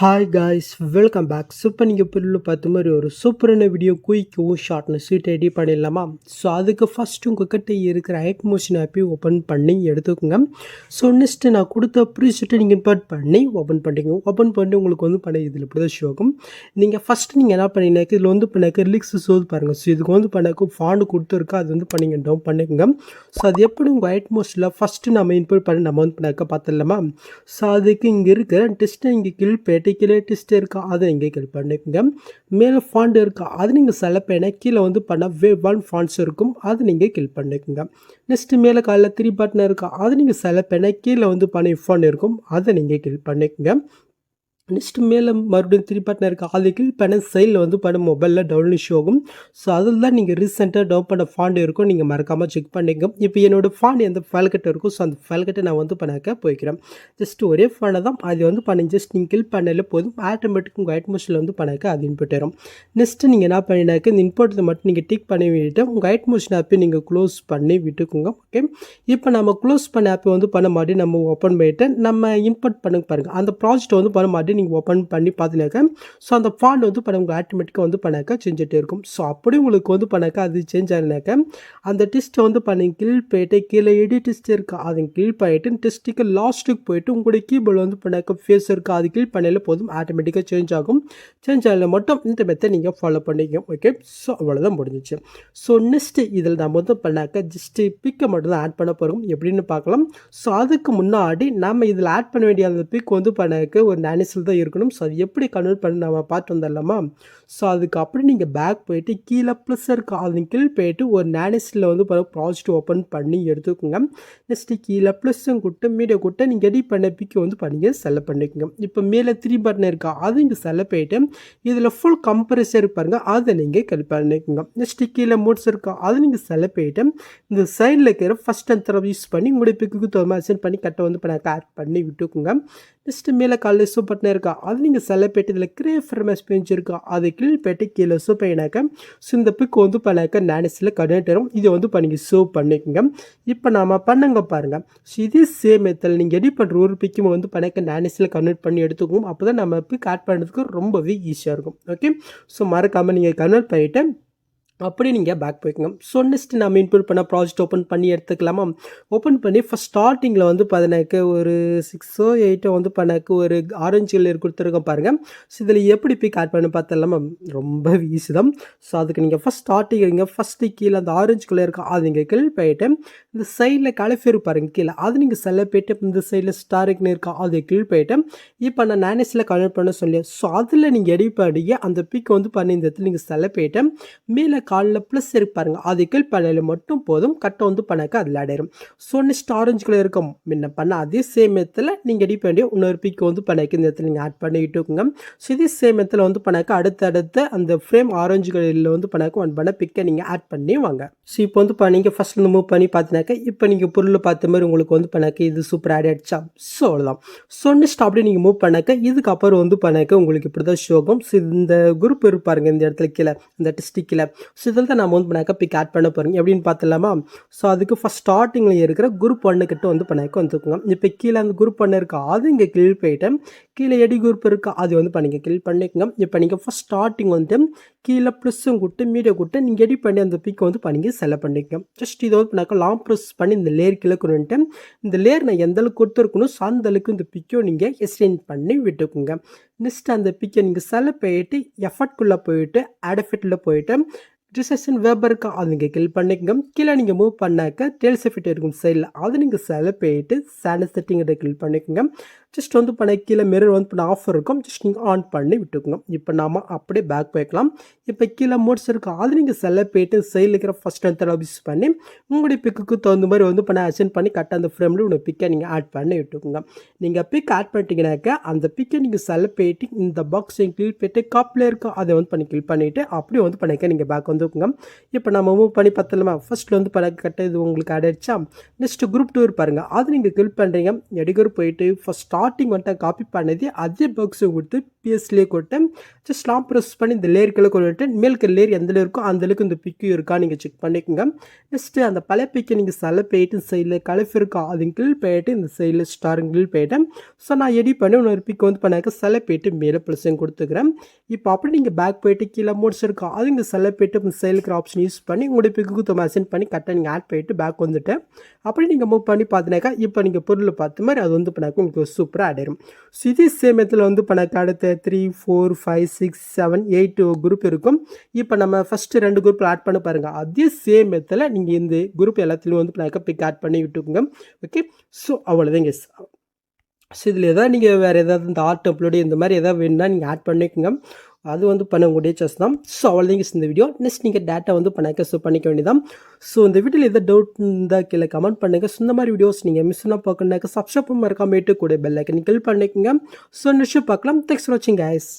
Hi guys welcome back super நீங்கள் பொருள் பார்த்த மாதிரி ஒரு சூப்பரான வீடியோ குயிக்கவும் ஷார்ட்னு ஸ்வீட் ரெடி பண்ணிடலாமா? ஸோ அதுக்கு ஃபஸ்ட்டு உங்கள் கிட்டே இருக்கிற ஹைட் மோஷன் ஆப்பி ஓப்பன் பண்ணி எடுத்துக்கோங்க. ஸோ நெக்ஸ்ட்டு நான் கொடுத்த ப்ரீசெட்டை நீங்கள் இன்வெர்ட் பண்ணி ஓப்பன் பண்ணிங்க ஓப்பன் பண்ணி உங்களுக்கு வந்து பண்ண இதில் இப்படி தான் ஷோ நீங்கள் ஃபஸ்ட்டு நீங்கள் என்ன பண்ணீங்கன்னாக்க இதில் வந்து பண்ணாக்க ரிலிக்ஸ் சோது பாருங்கள் ஸோ இதுக்கு வந்து பண்ணாக்க ஃபாண்டு கொடுத்துருக்கா அது வந்து பண்ணிங்க டவுன் பண்ணிக்கோங்க. ஸோ அது எப்படி உங்கள் ஹைட் மோஷனில் ஃபஸ்ட்டு நம்ம இன்புட் பண்ணி நம்ம வந்து பண்ணாக்க பார்த்துடலாமா? ஸோ அதுக்கு இங்கே இருக்கிற டெஸ்ட்டை இங்கே கில் பேட்டி கீழே டெஸ்ட் இருக்கா அதை இங்கே கிளிக் பண்ணிக்கோங்க. மேலே ஃபாண்ட் இருக்கா அது நீங்கள் செலக்ட் பண்ண கீழே வந்து பண்ண வே ஒன் ஃபாண்ட்ஸ் இருக்கும் அது நீங்கள் கிளிக் பண்ணிக்கோங்க. நெக்ஸ்ட்டு மேலே காலையில் த்ரீ பட்டன் இருக்கா அது நீங்கள் செலக்ட் பண்ண கீழே வந்து பண்ண இஃபான் இருக்கும் அதை நீங்கள் கிளிக் பண்ணிக்கோங்க. நெக்ஸ்ட்டு மேலே மறுபடியும் த்ரீ பட்டன் இருக்குது அது கில் பண்ண சைடில் வந்து பண்ண மொபைலில் டவுன் இஷ்யூ ஆகும். ஸோ அதில் தான் நீங்கள் ரீசெண்டாக டவுன் பண்ண ஃபாண்ட் இருக்கும் நீங்கள் மறக்காமல் செக் பண்ணிங்க. இப்போ என்னோடய ஃபாண்ட் எந்த ஃபேல்கட்டை இருக்கும் ஸோ அந்த ஃபேல்கட்டை நான் வந்து பண்ணாக்க போய்க்கிறேன். ஜஸ்ட் ஒரே ஃபோனை தான் அது வந்து பண்ணி ஜஸ்ட் நீங்கள் கில் பண்ணல போதும். ஆட்டோமேட்டிக் உங்கள் ஹைட் மோஷனில் வந்து பண்ணாக்க அது இன்புட் வரும் நெக்ஸ்ட்டு நீங்கள் என்ன பண்ணினாக்க இந்த இன்புட்டை மட்டும் நீங்கள் டிக் பண்ணி விட்டு உங்கள் ஹைட் மோஷன் ஆப்பை நீங்கள் க்ளோஸ் பண்ணி விட்டுக்குங்க ஓகே இப்போ நம்ம க்ளோஸ் பண்ண ஆப்பை வந்து பண்ண மாட்டி நம்ம ஓப்பன் பண்ணிவிட்டு நம்ம இன்புட் பண்ண பாருங்கள் அந்த ப்ராஜெக்ட் வந்து பண்ண மாட்டி நீங்கள் ஓப்பன் பண்ணி பார்த்தினாக்க ஸோ அந்த ஃபாண்ட் வந்து பண்ண உங்களுக்கு ஆட்டோமேட்டிக்காக வந்து பண்ணாக்க செஞ்சுட்டே இருக்கும். ஸோ அப்படி உங்களுக்கு வந்து பண்ணாக்க அது சேஞ்ச் ஆகினாக்க அந்த டெஸ்ட்டை வந்து பண்ணி கீழ் போயிட்டு கீழே எடி டெஸ்ட் இருக்கா அது கீழ் பண்ணிட்டு டெஸ்ட்டுக்கு லாஸ்ட்டுக்கு போயிட்டு உங்களுடைய கீபோர்டு வந்து பண்ணாக்க ஃபேஸ் இருக்கா அது கீழ் பண்ணல போதும் ஆட்டோமேட்டிக்காக சேஞ்ச் ஆகும். சேஞ்ச் ஆகல மட்டும் இந்த மெத்தை நீங்கள் ஃபாலோ பண்ணிக்கோ ஓகே ஸோ அவ்வளோதான் முடிஞ்சிச்சு. ஸோ நெக்ஸ்ட்டு இதில் நம்ம வந்து பண்ணாக்க ஜஸ்ட்டு பிக்கை மட்டும் தான் ஆட் பண்ண போகிறோம் எப்படின்னு பார்க்கலாம். ஸோ அதுக்கு முன்னாடி நம்ம இதில் ஆட் பண்ண வேண்டிய அந்த பிக் வந்து பண்ணாக்க ஒரு நானிசில் தான் இருக்கணும். ஸோ அது எப்படி கன்வெர்ட் பண்ணி நம்ம பார்த்து வந்துடலாமா? ஸோ அதுக்கு அப்படி நீங்கள் பேக் போயிட்டு கீழே ப்ளஸ் இருக்கா. அது கீழ் போயிட்டு ஒரு நானிஸில் வந்து ப்ராஜெக்ட் ஓப்பன் பண்ணி எடுத்துக்கோங்க. நெக்ஸ்ட்டு கீழே ப்ளஸ்ஸும் கொடுத்து மீடியா கூட்ட நீங்கள் எடிட் பண்ண பிக்கை வந்து பண்ணிங்க செலக்ட் பண்ணிக்கோங்க. இப்போ மேலே த்ரீ பட்டன் இருக்கா? அது இங்கே செலக்ட் போயிட்டு இதில் ஃபுல் கம்ப்ரெஷர் பாருங்கள் அதை நீங்கள் கல் பண்ணிக்கோங்க. நெக்ஸ்ட்டு கீழே மோட்ஸ் இருக்கா? அது நீங்கள் செலக்ட் போயிட்டு இந்த சைடில் இருக்கிற ஃபஸ்ட் அண்ட் தரம் யூஸ் பண்ணி உங்களுடைய பிக்கு தோமா சென்ட் பண்ணி கட்டை வந்து பண்ண ஆட் பண்ணி விட்டுக்கோங்க. நெக்ஸ்ட்டு மேலே காலையில் சூப்பர் இருக்கா. அது நீங்கள் செலக்ட் இதில் கிரே ஃப்ரமஸ் பெஞ்ச் இருக்கா அது கீழ் கீழே சூ பண்ணினாக்க ஸோ இந்த பிக் வந்து பழக்க நானிஸில் கனெக்ட் வரும் இதை வந்து பண்ணி ஷோ பண்ணிக்கோங்க. இப்போ நாம் பண்ணுங்க பாருங்கள் ஸோ இதே சேம் மெத்தல் நீங்கள் எடி பண்ணுற ஒரு பிக்கும் வந்து பண்ணாக்க நானிஸில் கன்வெர்ட் பண்ணி எடுத்துக்குவோம் அப்போ தான் நம்ம பிக் ஆட் பண்ணுறதுக்கு ரொம்பவே ஈஸியாக இருக்கும். ஓகே ஸோ மறக்காமல் நீங்கள் கன்வெர்ட் பண்ணிவிட்டு அப்படி நீங்கள் பேக் போய்க்குங்க. ஸோ நெக்ஸ்ட் நம்ம இன்புட் பண்ண ப்ராஜெக்ட் ஓப்பன் பண்ணி எடுத்துக்கலாமா? ஓப்பன் பண்ணி ஃபஸ்ட் ஸ்டார்டிங்கில் வந்து பதினக்கு ஒரு சிக்ஸோ எயிட்டோ வந்து பண்ணக்கு ஒரு ஆரஞ்சு கலர் கொடுத்துருக்கோம் பாருங்கள் ஸோ இதில் எப்படி பிக் ஆட் பண்ணி பார்த்தலாமா ரொம்ப ஈஸி தான். ஸோ அதுக்கு நீங்கள் ஃபஸ்ட் ஸ்டார்டிங் நீங்கள் ஃபஸ்ட்டு கீழே அந்த ஆரஞ்சு கலர் இருக்கும் அது நீங்கள் கீழ் போயிட்டு இந்த சைடில் கலஃபேர் பாருங்கள் கீழே அது நீங்கள் செல்ல போயிட்டு இந்த சைடில் ஸ்டாரிக்னு இருக்கா அது கீழ் போயிட்டு இப்போ நான் நானஸில் கனெக்ட் பண்ண சொல்லி ஸோ அதில் நீங்கள் எடி பண்ணி அந்த பிக் வந்து பண்ணி இந்த இடத்துல நீங்கள் செல்ல போயிட்டு மேலே காலில் ப்ளஸ் இருக்கு பாருங்கள் அது கீழ் மட்டும் போதும். கட்டை வந்து பண்ணாக்க அதில் அடையிடும் ஸோ நெக்ஸ்ட் ஆரஞ்சு கலர் இருக்கும். முன்ன பண்ண அதே சேம் இடத்துல நீங்கள் எடி பண்ணி இன்னொரு பிக்கு வந்து பண்ணாக்க இந்த இடத்துல நீங்கள் ஆட் பண்ணிக்கிட்டு ஸோ இதே சேம் இடத்துல வந்து பண்ணாக்க அடுத்தடுத்த அந்த ஃப்ரேம் ஆரஞ்சு கலரில் வந்து பண்ணாக்க ஒன் பண்ண பிக்கை நீங்கள் ஆட் பண்ணி வாங்க. ஸோ இப்போ வந்து பண்ணீங்க ஃபஸ்ட் மூவ் பண்ணி பார்த்தினாக்க இப்போ நீங்கள் பொருள் பார்த்த மாதிரி உங்களுக்கு வந்து பண்ணாக்க இது சூப்பர் ஆட் ஆகிடுச்சா ஸோ அவ்வளோதான் ஸோ நெக்ஸ்ட் அப்படியே நீங்கள் மூவ் பண்ணாக்க இதுக்கப்புறம் வந்து பண்ணாக்க உங்களுக்கு இப்படி தான் ஷோகம் ஸோ இந்த குரூப் இருப்பாருங்க இந்த இடத்துல கீழே இந்த டிஸ்ட்ரிக் கீழே ஸோ இதில் தான் நம்ம வந்து பண்ணாக்க பிக் ஆட் பண்ண போகிறோம் எப்படின்னு பார்த்துலாமா ஸோ அதுக்கு ஃபஸ்ட் ஸ்டார்டிங்கில் இருக்கிற குரூப் ஒன்றுக்கிட்ட வந்து பண்ணாக்க வந்துக்குங்க இப்போ கீழே அந்த குரூப் ஒன்று இருக்கா? அது இங்கே கிளிக் போயிட்டு கீழே எடி குரூப் இருக்கா? அது வந்து பண்ணிக்க கிளிக் பண்ணிக்கோங்க. இப்போ நீங்கள் ஃபஸ்ட் ஸ்டார்டிங் வந்து கீழே ப்ளஸ்ஸும் கொடுத்து மீடியா கொடுத்து நீங்கள் எடி பண்ணி அந்த பிக்கை வந்து பண்ணிங்க செலக்ட் பண்ணிக்கோங்க. ஜஸ்ட் இதை வந்து பண்ணாக்க லாங் ப்ரெஸ் பண்ணி இந்த லேயர் கீழே கொண்டுட்டு இந்த லேயர் நான் எந்த அளவுக்கு கொடுத்துருக்கணும் ஸோ அளவுக்கு இந்த பிக்கை நீங்கள் எக்ஸ்டெண்ட் பண்ணி விட்டுக்குங்க. நெக்ஸ்ட் அந்த பிக்கை நீங்கள் செலக்ட் போயிட்டு எஃபர்ட்குள்ளே போயிட்டு அடஃபிட்டில் போயிட்டு ரிசெஷன் வேபருக்கு அது நீங்கள் கில் பண்ணிக்கங்க. கீழே நீங்கள் மூவ் பண்ணாக்க டேல்ஸ் எஃபிட் இருக்கும் சைடில் அது நீங்கள் செலக்ட் போயிட்டு சேனல் செட்டிங்கை கில் பண்ணிக்கோங்க. ஜஸ்ட் வந்து பண்ண கீழே மிரர் வந்து பண்ண ஆஃபர் இருக்கும். ஜஸ்ட் நீங்கள் ஆன் பண்ணி விட்டுக்கோங்க. இப்போ நாம் அப்படியே பேக் போய்க்கலாம். இப்போ கீழே மோட்ஸ் இருக்கும் அது நீங்கள் செல்ல போயிட்டு சைடில் இருக்கிற ஃபஸ்ட் அண்ட் யூஸ் பண்ணி உங்களுடைய பிக்குக்கு தகுந்த மாதிரி வந்து பண்ண அசென்ட் பண்ணி கரெக்டாக அந்த ஃப்ரேமில் உங்கள் பிக்கை நீங்கள் ஆட் பண்ணி விட்டுக்கோங்க. நீங்கள் பிக் ஆட் பண்ணிட்டீங்கனாக்கா அந்த பிக்கை நீங்கள் செல்ல போயிட்டு இந்த பாக்ஸ் கிளிக் போயிட்டு காப்பில் இருக்கும் அதை வந்து பண்ணி கிளிக் பண்ணிவிட்டு அப்படியே வந்து பண்ணிக்க நீங்கள் பேக் வந்துக்குங்க. இப்போ நம்ம மூவ் பண்ணி பார்த்தலாமா ஃபஸ்ட்டில் வந்து பண்ண கட்ட இது உங்களுக்கு ஆட் ஆயிடுச்சா? நெக்ஸ்ட் குரூப் டூர் பாருங்கள் அது நீங்கள் கிளிக் பண்ணுறீங்க எடிகர் போயிட்டு ஃபஸ்ட் ஸ்டார்டிங் வந்துட்டு காப்பி பண்ணது அதே பாக்ஸை கொடுத்து பிஎஸ்லேயே கொடுத்தேன் ஜஸ்ட் ஸ்லாம் ப்ரெஸ் பண்ணி இந்த லேயர்களை கொண்டுட்டு மேல்க்கு லேயர் எந்த இருக்கோ அந்த இந்த பிக்கு இருக்கா நீங்கள் செக் பண்ணிக்கோங்க. நெக்ஸ்ட்டு அந்த பழைய பிக்கை நீங்கள் செல போயிட்டு சைடில் கலஃப் இருக்கா அது கிளில் போயிட்டு இந்த சைடில் ஸ்டார் கிளில் போயிட்டேன் ஸோ நான் எடிட் பண்ணி இன்னொரு பிக் வந்து பண்ணாக்க செல போயிட்டு மேலே ப்ளஸ்ஸையும் கொடுத்துக்கிறேன். இப்போ அப்படி நீங்கள் பேக் போயிட்டு கீழே மூட்ஸ் இருக்கா அது இங்கே செல போயிட்டு இந்த சைலுக்கு ஆப்ஷன் யூஸ் பண்ணி உங்களுடைய பிக்கு சென்ட் பண்ணி கரெக்டாக நீங்கள் ஆட் பண்ணிட்டு பேக் வந்துட்டு அப்படி நீங்கள் மூவ் பண்ணி பார்த்தினாக்கா இப்போ நீங்கள் பொருள் பார்த்த மாதிரி அது வந்து பண்ணாக்க உங்களுக்கு சூப்பராக ஆடிடும் ஸோ இதே சேம் வந்து பண்ணாக்க அடுத்த three four five six seven eight group இருக்கும். இப்போ நம்ம ஃபஸ்ட்டு ரெண்டு குரூப் ஆட் பண்ண பாருங்கள் அதே சேம் இதில் நீங்கள் இந்த குரூப் எல்லாத்துலேயும் வந்து நான் பிக் ஆட் பண்ணி விட்டுக்குங்க. ஓகே ஸோ அவ்வளோதாங்க ஸோ இதில் எதாவது நீங்கள் வேறு ஏதாவது இந்த ஆர்ட் அப்லோடு இந்த மாதிரி எதாவது வேணுன்னா நீங்கள் ஆட் பண்ணிக்கோங்க. அது வந்து பண்ணக்கூடிய செஸ் தான். ஸோ அவ்வளோதான் இந்த வீடியோ நெக்ஸ்ட் நீங்கள் டேட்டா வந்து பண்ண ஸோ பண்ணிக்க வேண்டியதான் ஸோ இந்த வீடியோவில் எதாவது டவுட் இருந்தால் கீழே கமெண்ட் பண்ணுங்கள் ஸோ இந்த மாதிரி வீடியோஸ் நீங்கள் மிஸ் பண்ணால் பார்க்கணுனாக்க சப்ஸ்கிரைப் மறக்காமட்டு கூட பெல் ஐக்கன் கிளிக் பண்ணிக்கோங்க. ஸோ நெக்ஸ்ட் பார்க்கலாம். தேங்க்ஸ் ஃபார் வாட்சிங் கைஸ்